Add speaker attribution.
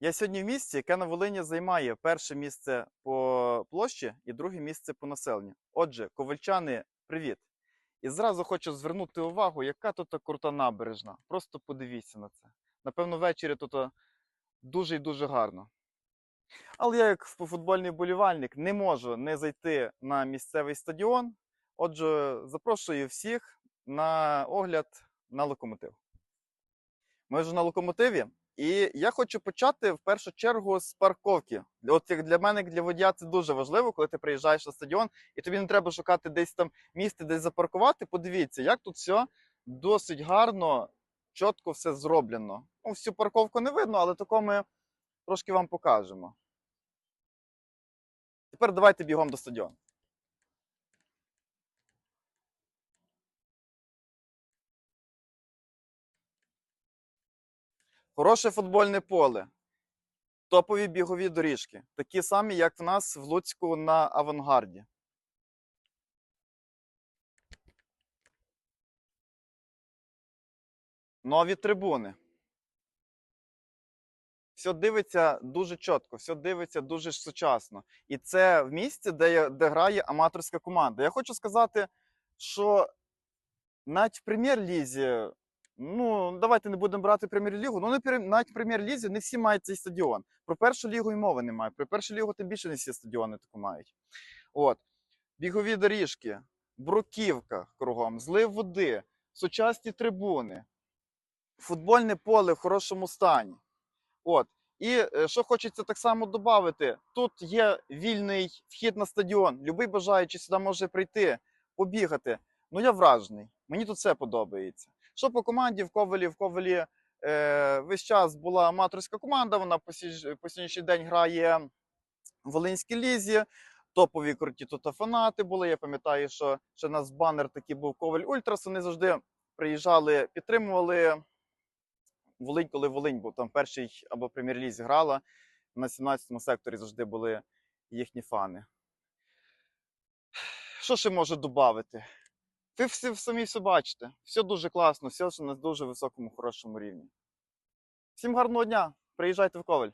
Speaker 1: Я сьогодні в місті, яке на Волині займає перше місце по площі і друге місце по населенню. Отже, ковальчани, привіт! І зразу хочу звернути увагу, яка тут крута набережна. Просто подивіться на це. Напевно, ввечері тут дуже і дуже гарно. Але я, як фу- футбольний болівальник, не можу не зайти на місцевий стадіон. Отже, запрошую всіх на огляд на локомотив. Ми вже на локомотиві, і я хочу почати в першу чергу з парковки. От як для мене, як для водія, це дуже важливо, коли ти приїжджаєш на стадіон, і тобі не треба шукати десь там місце, десь запаркувати. Подивіться, як тут все досить гарно, чітко все зроблено. Ну, всю парковку не видно, але тако ми трошки вам покажемо. Тепер давайте бігом до стадіону. Хороше футбольне поле. Топові бігові доріжки. Такі самі, як в нас в Луцьку на авангарді. Нові трибуни. Все дивиться дуже чітко, все дивиться дуже сучасно. І це в місці, де, де грає аматорська команда. Я хочу сказати, що навіть в прем'єр-лізі, ну давайте не будемо брати прем'єр-лігу, ну навіть в прем'єр-лізі не всі мають цей стадіон. Про першу лігу і мови немає. Про першу лігу тим більше не всі стадіони таку мають. От. Бігові доріжки, бруківка кругом, злив води, сучасні трибуни, футбольне поле в хорошому стані. От. І е, що хочеться так само додати, тут є вільний вхід на стадіон. Любий бажаючий сюди може прийти, побігати. Ну я вражений. Мені тут все подобається. Що по команді в Ковелі, в Ковелі е, весь час була аматорська команда. Вона по, сьогоднішній день грає в Волинській лізі. Топові круті тут фанати були. Я пам'ятаю, що ще у нас банер такий був Ковель Ультрас. Вони завжди приїжджали, підтримували Волинь, коли Волинь був там перший або прем'єр-лізі грала. На 17-му секторі завжди були їхні фани. Що ще можу додати? Ви всі самі все бачите. Все дуже класно, все на дуже високому, хорошому рівні. Всім гарного дня! Приїжджайте в Ковель.